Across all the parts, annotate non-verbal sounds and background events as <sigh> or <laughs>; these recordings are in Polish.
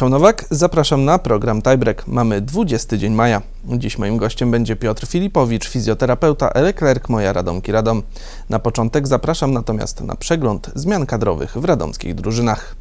Michał Nowak, zapraszam na program Tiebreak. Mamy 20 dzień maja. Dziś moim gościem będzie Piotr Filipowicz, fizjoterapeuta Eleklerk Moja Radomki Radom. Na początek zapraszam natomiast na przegląd zmian kadrowych w radomskich drużynach.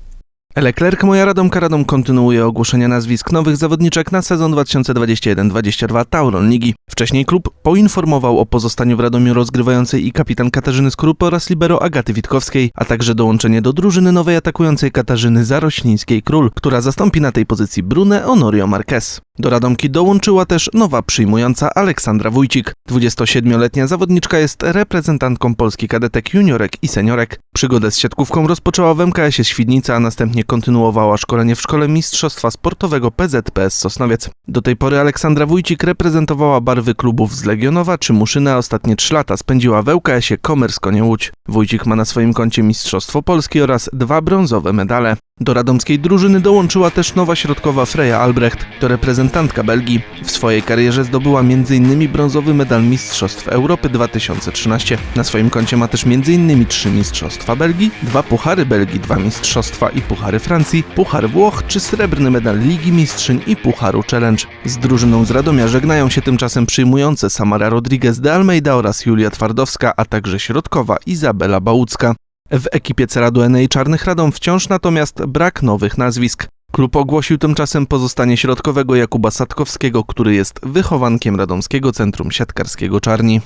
Eleklerk Moja Radomka Radom kontynuuje ogłoszenia nazwisk nowych zawodniczek na sezon 2021-22 Tauron Ligi. Wcześniej klub poinformował o pozostaniu w Radomiu rozgrywającej i kapitan Katarzyny Skrupy oraz libero Agaty Witkowskiej, a także dołączenie do drużyny nowej atakującej Katarzyny Zaroślińskiej-Król, która zastąpi na tej pozycji Brunę Honorio Marquez. Do Radomki dołączyła też nowa przyjmująca Aleksandra Wójcik. 27-letnia zawodniczka jest reprezentantką Polski kadetek juniorek i seniorek. Przygodę z siatkówką rozpoczęła w MKS-ie Świdnica, a następnie kontynuowała szkolenie w Szkole Mistrzostwa Sportowego PZPS Sosnowiec. Do tej pory Aleksandra Wójcik reprezentowała barwy klubów z Legionowa czy Muszyna, ostatnie 3 lata spędziła w ŁKS-ie Komers Konie Łódź. Wójcik ma na swoim koncie Mistrzostwo Polski oraz dwa brązowe medale. Do radomskiej drużyny dołączyła też nowa środkowa Freya Albrecht, to reprezentantka Belgii. W swojej karierze zdobyła m.in. brązowy medal Mistrzostw Europy 2013. Na swoim koncie ma też m.in. trzy Mistrzostwa Belgii, dwa Puchary Belgii, dwa Mistrzostwa i Puchary Francji, Puchar Włoch czy srebrny medal Ligi Mistrzyń i Pucharu Challenge. Z drużyną z Radomia żegnają się tymczasem przyjmujące Samara Rodriguez de Almeida oraz Julia Twardowska, a także środkowa Izabela Bałucka. W ekipie Ceradu NA Czarnych Radom wciąż natomiast brak nowych nazwisk. Klub ogłosił tymczasem pozostanie środkowego Jakuba Satkowskiego, który jest wychowankiem Radomskiego Centrum Siatkarskiego Czarni.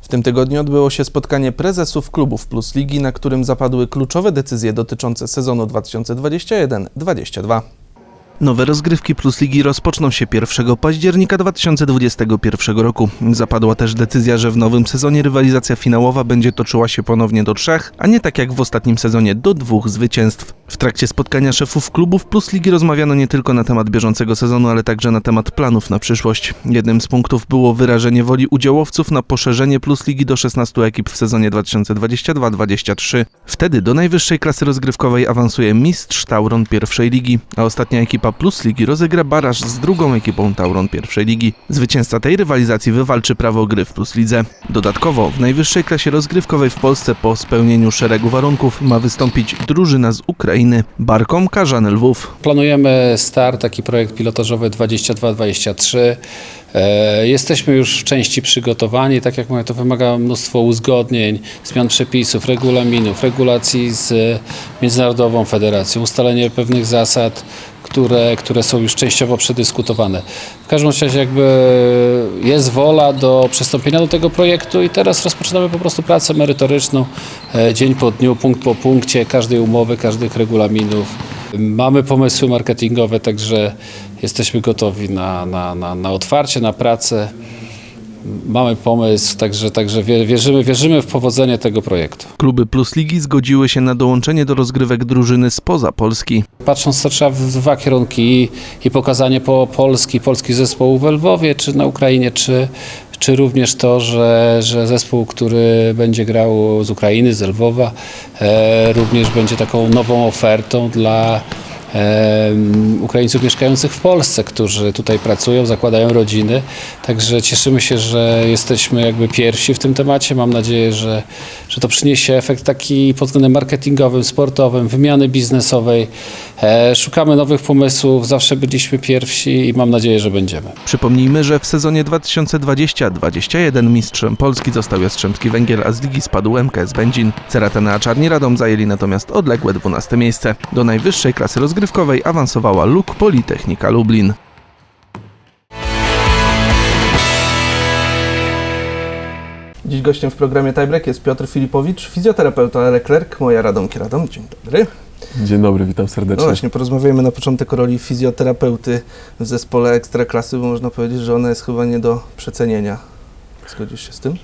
W tym tygodniu odbyło się spotkanie prezesów klubów Plus Ligi, na którym zapadły kluczowe decyzje dotyczące sezonu 2021-22. Nowe rozgrywki Plus Ligi rozpoczną się 1 października 2021 roku. Zapadła też decyzja, że w nowym sezonie rywalizacja finałowa będzie toczyła się ponownie do trzech, a nie tak jak w ostatnim sezonie do dwóch zwycięstw. W trakcie spotkania szefów klubów Plus Ligi rozmawiano nie tylko na temat bieżącego sezonu, ale także na temat planów na przyszłość. Jednym z punktów było wyrażenie woli udziałowców na poszerzenie Plus Ligi do 16 ekip w sezonie 2022-2023. Wtedy do najwyższej klasy rozgrywkowej awansuje mistrz Tauron pierwszej ligi, a ostatnia ekipa Plus Ligi rozegra baraż z drugą ekipą Tauron pierwszej ligi. Zwycięzca tej rywalizacji wywalczy prawo gry w Plus Lidze. Dodatkowo w najwyższej klasie rozgrywkowej w Polsce po spełnieniu szeregu warunków ma wystąpić drużyna z Ukrainy Barkom Karzany Lwów. Planujemy start, taki projekt pilotażowy 22-23. E, Jesteśmy już w części przygotowani. Tak jak mówię, to wymaga mnóstwo uzgodnień, zmian przepisów, regulaminów, regulacji z Międzynarodową Federacją, ustalenie pewnych zasad, które, które są już częściowo przedyskutowane. W każdym razie jakby jest wola do przystąpienia do tego projektu i teraz rozpoczynamy po prostu pracę merytoryczną, e, dzień po dniu, punkt po punkcie, każdej umowy, każdych regulaminów. Mamy pomysły marketingowe, także jesteśmy gotowi na, na, na, na otwarcie, na pracę. Mamy pomysł, także, także wie- wierzymy, wierzymy w powodzenie tego projektu. Kluby Plus Ligi zgodziły się na dołączenie do rozgrywek drużyny spoza Polski. Patrząc to trzeba w dwa kierunki i, i pokazanie po Polski, polski zespołu w Lwowie, czy na Ukrainie, czy, czy również to, że, że zespół, który będzie grał z Ukrainy, z Lwowa, e, również będzie taką nową ofertą dla Ukraińców mieszkających w Polsce, którzy tutaj pracują, zakładają rodziny. Także cieszymy się, że jesteśmy jakby pierwsi w tym temacie. Mam nadzieję, że, że to przyniesie efekt taki pod względem marketingowym, sportowym, wymiany biznesowej. E, szukamy nowych pomysłów, zawsze byliśmy pierwsi i mam nadzieję, że będziemy. Przypomnijmy, że w sezonie 2020-2021 mistrzem Polski został Jastrzębski Węgiel, a z ligi spadł MKS Będzin. Ceratena Czarni Radom zajęli natomiast odległe 12 miejsce. Do najwyższej klasy rozgrywkowej awansowała Luk Politechnika Lublin. Dziś gościem w programie Tiebreak jest Piotr Filipowicz, fizjoterapeuta Leclerc, moja Radomki Radom. Dzień dobry. Dzień dobry, witam No serdecznie. właśnie, porozmawiajmy na początek o roli fizjoterapeuty w zespole Ekstraklasy, bo można powiedzieć, że ona jest chyba nie do przecenienia. Zgodzisz się z tym?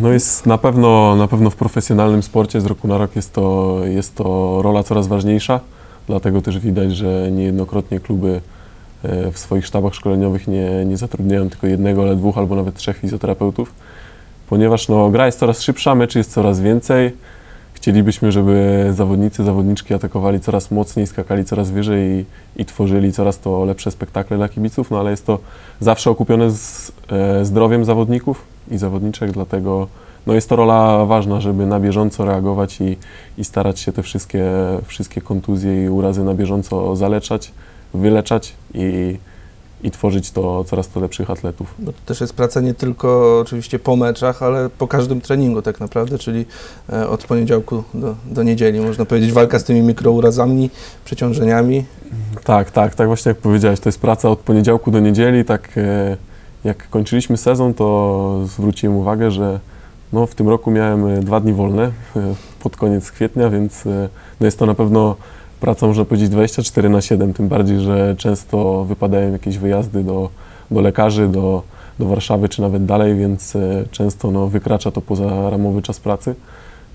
No jest na pewno, na pewno w profesjonalnym sporcie z roku na rok jest to, jest to rola coraz ważniejsza, dlatego też widać, że niejednokrotnie kluby e, w swoich sztabach szkoleniowych nie, nie zatrudniają tylko jednego, ale dwóch albo nawet trzech fizjoterapeutów, ponieważ no, gra jest coraz szybsza, meczy jest coraz więcej. Chcielibyśmy, żeby zawodnicy, zawodniczki atakowali coraz mocniej, skakali coraz wyżej i, i tworzyli coraz to lepsze spektakle dla kibiców, no ale jest to zawsze okupione z e, zdrowiem zawodników i zawodniczek, dlatego no jest to rola ważna, żeby na bieżąco reagować i, i starać się te wszystkie, wszystkie kontuzje i urazy na bieżąco zaleczać, wyleczać i, i tworzyć to coraz to lepszych atletów. Bo to też jest praca nie tylko oczywiście po meczach, ale po każdym treningu tak naprawdę, czyli e, od poniedziałku do, do niedzieli, można powiedzieć, walka z tymi mikrourazami, przeciążeniami. Tak, tak, tak właśnie jak powiedziałeś, to jest praca od poniedziałku do niedzieli, tak e, jak kończyliśmy sezon, to zwróciłem uwagę, że no, w tym roku miałem e, dwa dni wolne e, pod koniec kwietnia, więc e, no, jest to na pewno praca, można powiedzieć, 24 na 7, tym bardziej, że często wypadają jakieś wyjazdy do, do lekarzy, do, do Warszawy czy nawet dalej, więc często no, wykracza to poza ramowy czas pracy.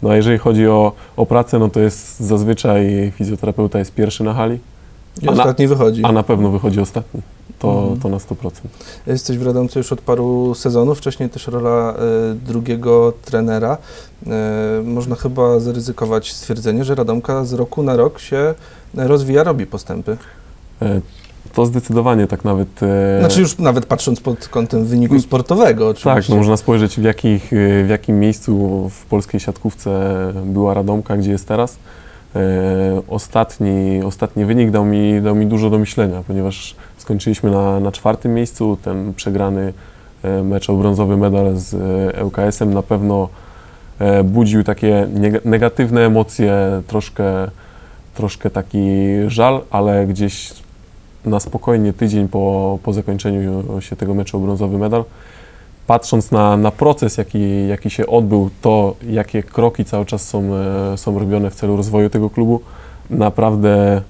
No a jeżeli chodzi o, o pracę, no to jest zazwyczaj fizjoterapeuta jest pierwszy na hali, I A na- ostatni wychodzi. a na pewno wychodzi ostatni. To, Mhm. to na 100%. Jesteś w Radomcu już od paru sezonów, wcześniej też rola e, drugiego trenera. E, można chyba zaryzykować stwierdzenie, że Radomka z roku na rok się rozwija, robi postępy. E, To zdecydowanie tak nawet. e, Znaczy już nawet patrząc pod kątem wyniku sportowego oczywiście. Tak, no można spojrzeć w, jakich, w jakim miejscu w polskiej siatkówce była Radomka, gdzie jest teraz. E, Ostatni, ostatni wynik dał mi, dał mi dużo do myślenia, ponieważ skończyliśmy na, na czwartym miejscu. Ten przegrany e, mecz o brązowy medal z e, ŁKS-em na pewno budził takie neg- negatywne emocje, troszkę, troszkę taki żal, ale gdzieś na spokojnie tydzień po, po zakończeniu się tego meczu o brązowy medal, patrząc na, na proces, jaki, jaki się odbył, to jakie kroki cały czas są, e, są robione w celu rozwoju tego klubu, naprawdę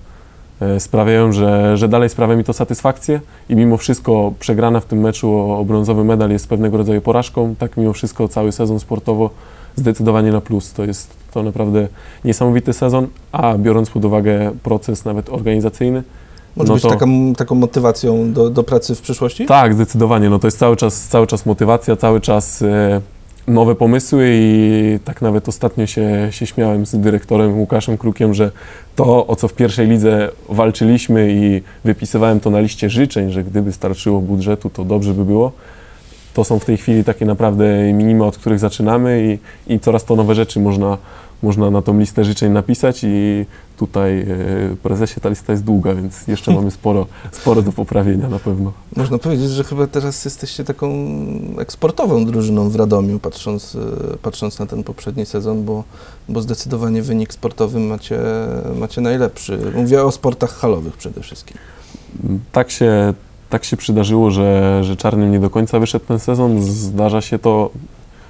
e, sprawiają, że, że dalej sprawia mi to satysfakcję i mimo wszystko przegrana w tym meczu o, o brązowy medal jest pewnego rodzaju porażką, tak mimo wszystko cały sezon sportowo zdecydowanie na plus. To jest to naprawdę niesamowity sezon, a biorąc pod uwagę proces nawet organizacyjny, Może no być to- taka, taką motywacją do, do pracy w przyszłości? tak, zdecydowanie. No to jest cały czas, cały czas motywacja, cały czas e, nowe pomysły i tak nawet ostatnio się, się śmiałem z dyrektorem Łukaszem Krukiem, że to, o co w pierwszej lidze walczyliśmy i wypisywałem to na liście życzeń, że gdyby starczyło budżetu, to dobrze by było. To są w tej chwili takie naprawdę minima, od których zaczynamy i, i coraz to nowe rzeczy można, można na tą listę życzeń napisać i tutaj e, prezesie ta lista jest długa, więc jeszcze mamy sporo, <laughs> sporo do poprawienia na pewno. Można powiedzieć, że chyba teraz jesteście taką eksportową drużyną w Radomiu, patrząc, e, patrząc na ten poprzedni sezon, bo, bo zdecydowanie wynik sportowy macie, macie najlepszy. Mówię o sportach halowych przede wszystkim. Tak się, tak się przydarzyło, że, że Czarnym nie do końca wyszedł ten sezon. Zdarza się to.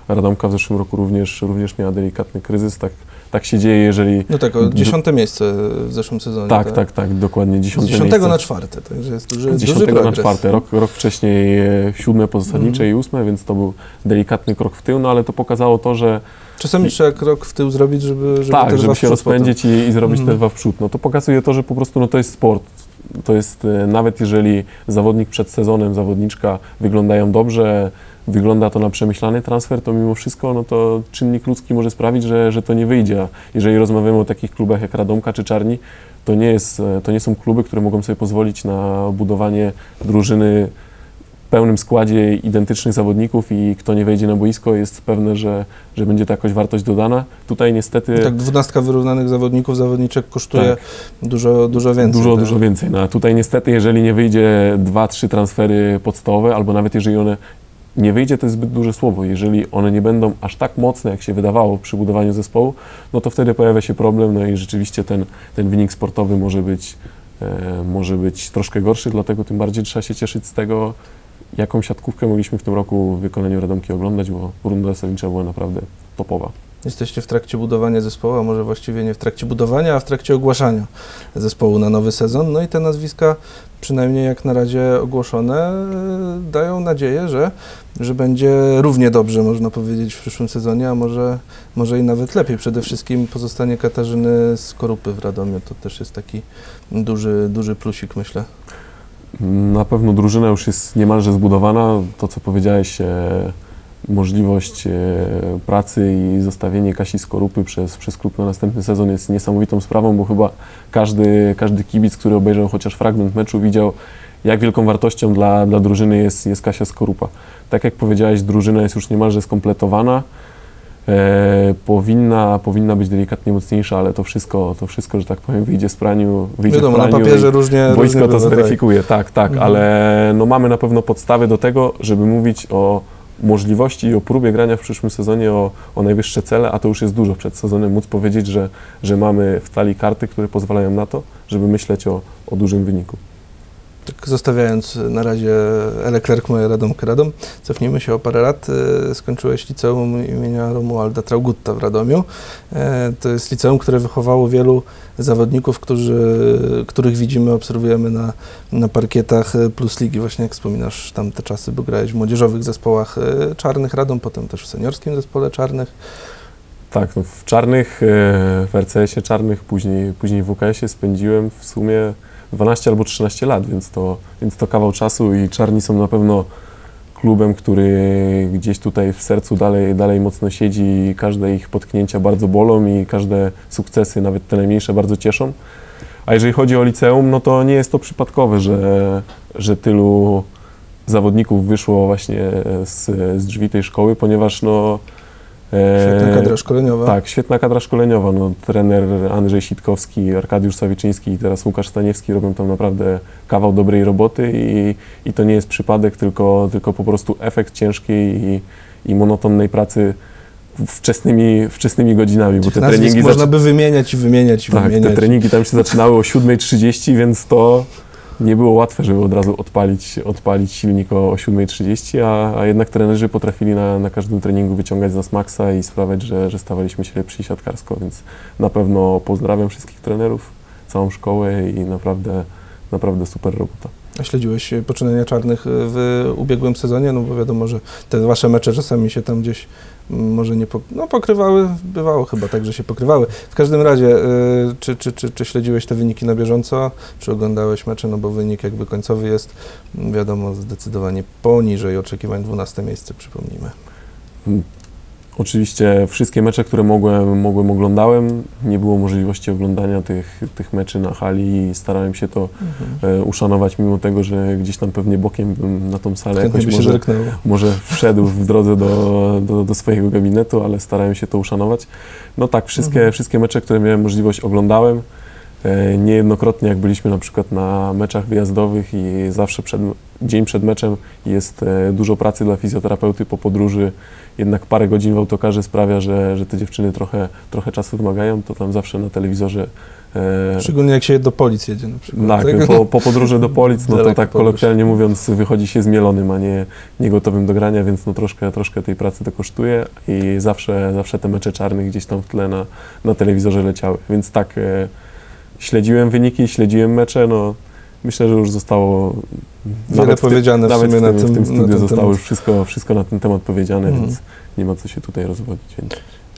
Radomka w zeszłym roku również, również miała delikatny kryzys. Tak, tak się dzieje, jeżeli. No tak, o dziesiąte miejsce w zeszłym sezonie. Tak, tak, tak, dokładnie. Z Dziesiąte dziesiątego na czwarte, także jest duży, Z duży dziesiątego na czwarte. Rok, rok wcześniej e, siódme pozasadnicze Mhm. i ósme, więc to był delikatny krok w tył, no ale to pokazało to, że Czasami trzeba krok w tył zrobić, żeby, żeby tak, żeby się rozpędzić i, i zrobić Mhm. te dwa w przód. No to pokazuje to, że po prostu no, to jest sport. To jest e, nawet jeżeli zawodnik przed sezonem, zawodniczka wyglądają dobrze, wygląda to na przemyślany transfer, to mimo wszystko no to czynnik ludzki może sprawić, że, że to nie wyjdzie. A Jeżeli rozmawiamy o takich klubach jak Radomka czy Czarni, to nie, jest, e, to nie są kluby, które mogą sobie pozwolić na budowanie drużyny pełnym składzie identycznych zawodników i kto nie wejdzie na boisko jest pewne, że, że będzie to jakoś wartość dodana. Tutaj niestety... Tak, dwunastka wyrównanych zawodników, zawodniczek kosztuje Tak. dużo, dużo więcej. Dużo, tak? dużo więcej. No, a tutaj niestety, jeżeli nie wyjdzie dwa, trzy transfery podstawowe, albo nawet jeżeli one nie wyjdzie, to jest zbyt duże słowo. Jeżeli one nie będą aż tak mocne, jak się wydawało przy budowaniu zespołu, no to wtedy pojawia się problem, no i rzeczywiście ten, ten wynik sportowy może być, e, może być troszkę gorszy, dlatego tym bardziej trzeba się cieszyć z tego, jaką siatkówkę mogliśmy w tym roku w wykonaniu Radomki oglądać, bo runda zasadnicza była naprawdę topowa. Jesteście w trakcie budowania zespołu, a może właściwie nie w trakcie budowania, a w trakcie ogłaszania zespołu na nowy sezon. No i te nazwiska, przynajmniej jak na razie ogłoszone, dają nadzieję, że, że będzie równie dobrze, można powiedzieć, w przyszłym sezonie, a może, może i nawet lepiej. Przede wszystkim pozostanie Katarzyny Skorupy w Radomiu. To też jest taki duży, duży plusik, myślę. Na pewno drużyna już jest niemalże zbudowana. To, co powiedziałeś, e, możliwość e, pracy i zostawienie Kasi Skorupy przez, przez klub na następny sezon jest niesamowitą sprawą, bo chyba każdy, każdy kibic, który obejrzał chociaż fragment meczu, widział, jak wielką wartością dla, dla drużyny jest, jest Kasia Skorupa. Tak jak powiedziałeś, drużyna jest już niemalże skompletowana. E, powinna, powinna być delikatnie mocniejsza, ale to wszystko, to wszystko, że tak powiem, wyjdzie z praniu, wyjdzie Wiadomo, w na praniu papierze różnie boisko różnie to tak. zweryfikuje, tak, tak, Mhm. ale no mamy na pewno podstawy do tego, żeby mówić o możliwości i o próbie grania w przyszłym sezonie o, o najwyższe cele, a to już jest dużo przed sezonem, móc powiedzieć, że, że mamy w talii karty, które pozwalają na to, żeby myśleć o, o dużym wyniku. Zostawiając na razie Leclerc, moje Radomkę Radom, cofnijmy się o parę lat. E, Skończyłeś liceum imienia Romualda Traugutta w Radomiu. E, To jest liceum, które wychowało wielu zawodników, którzy, których widzimy, obserwujemy na, na parkietach e, Plus Ligi. Właśnie jak wspominasz tamte czasy, bo grałeś w młodzieżowych zespołach czarnych Radom, potem też w seniorskim zespole czarnych. Tak, no w czarnych, w RCS-ie czarnych, później, później w UKS-ie spędziłem w sumie 12 albo 13 lat, więc to, więc to kawał czasu i czarni są na pewno klubem, który gdzieś tutaj w sercu dalej, dalej mocno siedzi i każde ich potknięcia bardzo bolą i każde sukcesy, nawet te najmniejsze, bardzo cieszą. A jeżeli chodzi o liceum, no to nie jest to przypadkowe, że, że tylu zawodników wyszło właśnie z, z drzwi tej szkoły, ponieważ no, Świetna kadra szkoleniowa. tak, świetna kadra szkoleniowa. No, trener Andrzej Sitkowski, Arkadiusz Sawiczyński i teraz Łukasz Staniewski robią tam naprawdę kawał dobrej roboty i, i to nie jest przypadek, tylko, tylko po prostu efekt ciężkiej i, i monotonnej pracy wczesnymi, wczesnymi godzinami, bo te treningi, można by wymieniać i wymieniać i tak, wymieniać. te treningi tam się zaczynały o 7.30, więc to nie było łatwe, żeby od razu odpalić, odpalić silnik o, o 7.30, a, a jednak trenerzy potrafili na, na każdym treningu wyciągać z nas maksa i sprawiać, że, że stawaliśmy się lepsi siatkarsko, więc na pewno pozdrawiam wszystkich trenerów, całą szkołę i naprawdę, naprawdę super robota. A śledziłeś poczynania czarnych w ubiegłym sezonie? No bo wiadomo, że te wasze mecze czasami się tam gdzieś może nie pok- no, pokrywały, bywało chyba tak, że się pokrywały. W każdym razie, e, czy, czy, czy, czy śledziłeś te wyniki na bieżąco, czy oglądałeś mecze, no bo wynik jakby końcowy jest, wiadomo, zdecydowanie poniżej oczekiwań, 12 miejsce, przypomnijmy. Oczywiście wszystkie mecze, które mogłem, mogłem oglądałem. Nie było możliwości oglądania tych, tych meczy na hali i starałem się to e, uszanować, mimo tego, że gdzieś tam pewnie bokiem bym na tą salę Chętnie jakoś może, zerknęło. może <laughs> wszedł w drodze do, do, do swojego gabinetu, ale starałem się to uszanować. No tak, wszystkie, Mhm. wszystkie mecze, które miałem możliwość oglądałem. E, Niejednokrotnie jak byliśmy na przykład na meczach wyjazdowych i zawsze przed, dzień przed meczem jest e, dużo pracy dla fizjoterapeuty po podróży, jednak parę godzin w autokarze sprawia, że, że te dziewczyny trochę, trochę czasu wymagają, to tam zawsze na telewizorze e, Szczególnie jak się do policji jedzie na przykład. tak, po, po podróży do Polic, no to tak kolokwialnie mówiąc, wychodzi się zmielonym, a nie, nie gotowym do grania, więc no troszkę, troszkę tej pracy to kosztuje i zawsze, zawsze te mecze czarnych gdzieś tam w tle na, na telewizorze leciały. Więc tak, śledziłem wyniki, śledziłem mecze, no myślę, że już zostało Wiele ty- powiedziane w nawet sumie w na tym, tym- w tym studiu ten zostało temat. już wszystko, wszystko na ten temat powiedziane, Mhm. więc nie ma co się tutaj rozwodzić. Więc.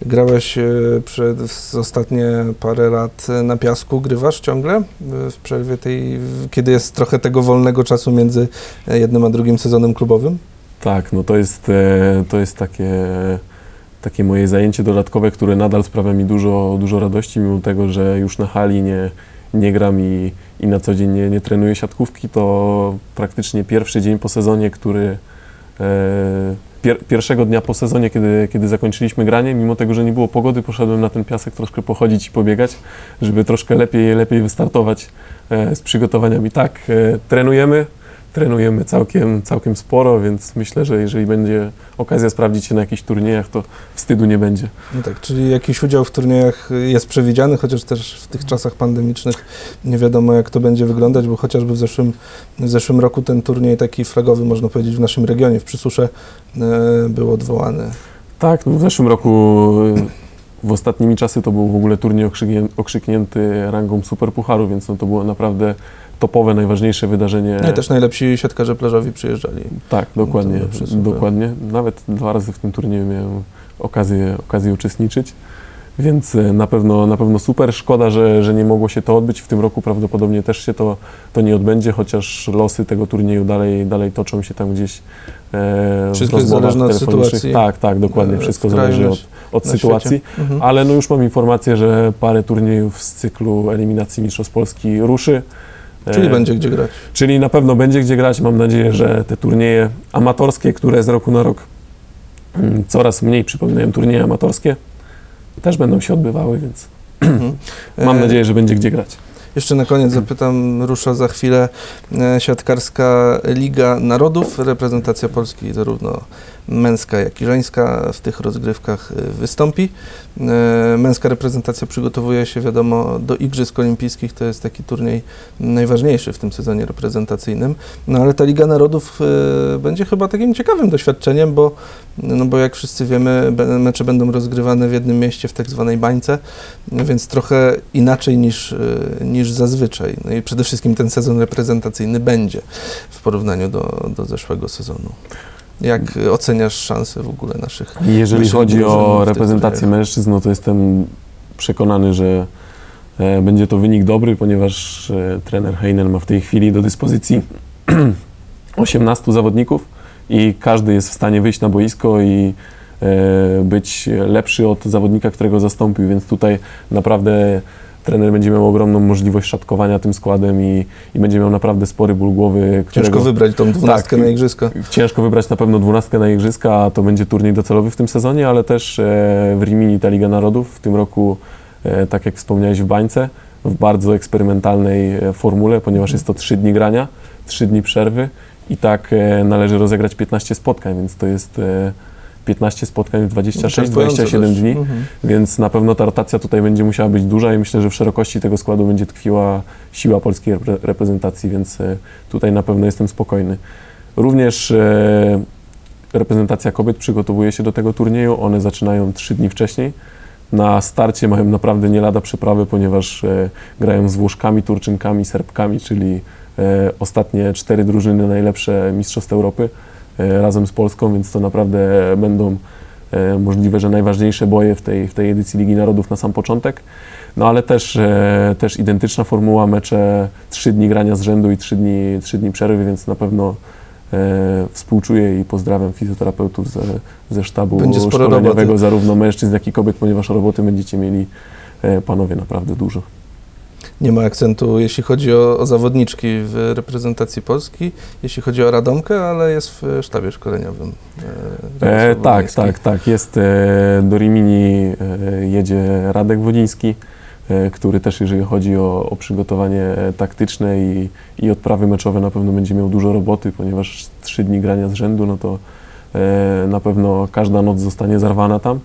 Grałeś e, przez ostatnie parę lat na piasku, grywasz ciągle e, w przerwie tej, kiedy jest trochę tego wolnego czasu między e, jednym a drugim sezonem klubowym? Tak, no to jest, to jest takie, takie moje zajęcie dodatkowe, które nadal sprawia mi dużo, dużo radości, mimo tego, że już na hali nie, nie gram i, i na co dzień nie, nie trenuję siatkówki, to praktycznie pierwszy dzień po sezonie, który e, pier, pierwszego dnia po sezonie, kiedy, kiedy zakończyliśmy granie, mimo tego, że nie było pogody, poszedłem na ten piasek troszkę pochodzić i pobiegać, żeby troszkę lepiej, lepiej wystartować e, z przygotowaniami. Tak, e, trenujemy, trenujemy całkiem, całkiem sporo, więc myślę, że jeżeli będzie okazja sprawdzić się na jakichś turniejach, to wstydu nie będzie. No tak, czyli jakiś udział w turniejach jest przewidziany, chociaż też w tych czasach pandemicznych nie wiadomo jak to będzie wyglądać, bo chociażby w zeszłym, w zeszłym roku ten turniej taki flagowy, można powiedzieć, w naszym regionie, w Przysusze, e, był odwołany. Tak, w zeszłym roku w ostatnimi czasy to był w ogóle turniej okrzyknię- okrzyknięty rangą superpucharu, więc no to było naprawdę topowe, najważniejsze wydarzenie. No i też najlepsi siatkarze plażowi przyjeżdżali. Tak, dokładnie, dokładnie. Nawet dwa razy w tym turnieju miałem okazję, okazję uczestniczyć, więc e, na pewno, na pewno super. Szkoda, że, że nie mogło się to odbyć. W tym roku prawdopodobnie też się to, to nie odbędzie, chociaż losy tego turnieju dalej, dalej toczą się tam gdzieś e, w Wszystko jest zależne od sytuacji, Tak, tak, dokładnie. e, Wszystko zależy od, od sytuacji. Mhm. Ale no już mam informację, że parę turniejów z cyklu eliminacji Mistrzostw Polski ruszy. Czyli E, będzie gdzie grać. Czyli na pewno będzie gdzie grać. Mam nadzieję, że te turnieje amatorskie, które z roku na rok mm, coraz mniej przypominają turnieje amatorskie. Też będą się odbywały, więc Mhm. <clears throat> mam E, nadzieję, że będzie gdzie grać. Jeszcze na koniec zapytam, rusza za chwilę e, siatkarska Liga Narodów. Reprezentacja Polski zarówno męska, jak i żeńska w tych rozgrywkach e, wystąpi. E, Męska reprezentacja przygotowuje się, wiadomo, do Igrzysk Olimpijskich. To jest taki turniej najważniejszy w tym sezonie reprezentacyjnym. No ale ta Liga Narodów e, będzie chyba takim ciekawym doświadczeniem, bo, no bo jak wszyscy wiemy, mecze będą rozgrywane w jednym mieście, w tak zwanej bańce, więc trochę inaczej niż, niż zazwyczaj. No i przede wszystkim ten sezon reprezentacyjny będzie w porównaniu do, do zeszłego sezonu. Jak oceniasz szanse w ogóle naszych Jeżeli naszych chodzi o reprezentację mężczyzn, no to jestem przekonany, że e, będzie to wynik dobry, ponieważ e, trener Heinen ma w tej chwili do dyspozycji <clears throat> 18 zawodników i każdy jest w stanie wyjść na boisko i e, być lepszy od zawodnika, którego zastąpił, więc tutaj naprawdę trener będzie miał ogromną możliwość szatkowania tym składem i, i będzie miał naprawdę spory ból głowy, którego... Ciężko wybrać tą dwunastkę Tak. na igrzyska. Ciężko wybrać na pewno dwunastkę na Igrzyska, a to będzie turniej docelowy w tym sezonie, ale też e, w Rimini ta Liga Narodów w tym roku, e, tak jak wspomniałeś, w bańce, w bardzo eksperymentalnej e, formule, ponieważ jest to trzy dni grania, trzy dni przerwy i tak należy rozegrać 15 spotkań, więc to jest 15 spotkań w 26-27 dni. Mhm. Więc na pewno ta rotacja tutaj będzie musiała być duża i myślę, że w szerokości tego składu będzie tkwiła siła polskiej repre- reprezentacji, więc e, tutaj na pewno jestem spokojny. Również e, reprezentacja kobiet przygotowuje się do tego turnieju. One zaczynają trzy dni wcześniej. Na starcie mają naprawdę nie lada przeprawę, ponieważ e, grają z Włoszkami, Turczynkami, Serbkami, czyli e, ostatnie cztery drużyny najlepsze Mistrzostw Europy razem z Polską, więc to naprawdę będą e, możliwe, że najważniejsze boje w tej, w tej edycji Ligi Narodów na sam początek. No ale też, e, też identyczna formuła, mecze trzy dni grania z rzędu i trzy dni, trzy dni przerwy, więc na pewno e, współczuję i pozdrawiam fizjoterapeutów ze, ze sztabu Będzie szkoleniowego, roboty. zarówno mężczyzn, jak i kobiet, ponieważ roboty będziecie mieli e, panowie naprawdę dużo. Nie ma akcentu, jeśli chodzi o, o zawodniczki w reprezentacji Polski, jeśli chodzi o Radomkę, ale jest w sztabie szkoleniowym. e, E, tak, tak, tak. Jest e, do Rimini e, jedzie Radek Wodziński, który też jeżeli chodzi o, o przygotowanie taktyczne i, i odprawy meczowe na pewno będzie miał dużo roboty, ponieważ trzy dni grania z rzędu, no to na pewno każda noc zostanie zarwana tam,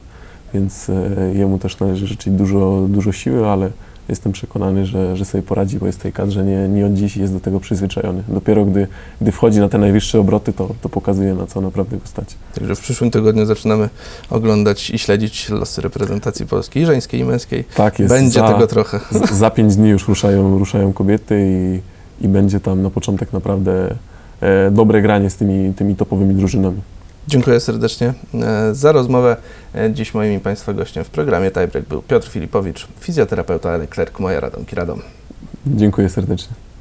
więc jemu też należy życzyć dużo, dużo siły, ale jestem przekonany, że, że sobie poradzi, bo jest w tej kadrze nie, nie od dziś jest do tego przyzwyczajony. Dopiero gdy, gdy wchodzi na te najwyższe obroty, to, to pokazuje na co naprawdę go stać. Także w przyszłym tygodniu zaczynamy oglądać i śledzić losy reprezentacji polskiej, żeńskiej i męskiej. Tak jest. Będzie za, tego trochę. <laughs> z- Za pięć dni już ruszają, ruszają kobiety i, i będzie tam na początek naprawdę e, dobre granie z tymi, tymi topowymi drużynami. Dziękuję serdecznie e, za rozmowę. E, Dziś moim i Państwa gościem w programie Tiebreak był Piotr Filipowicz, fizjoterapeuta Leclerc, moja Radomki Radom. Dziękuję serdecznie.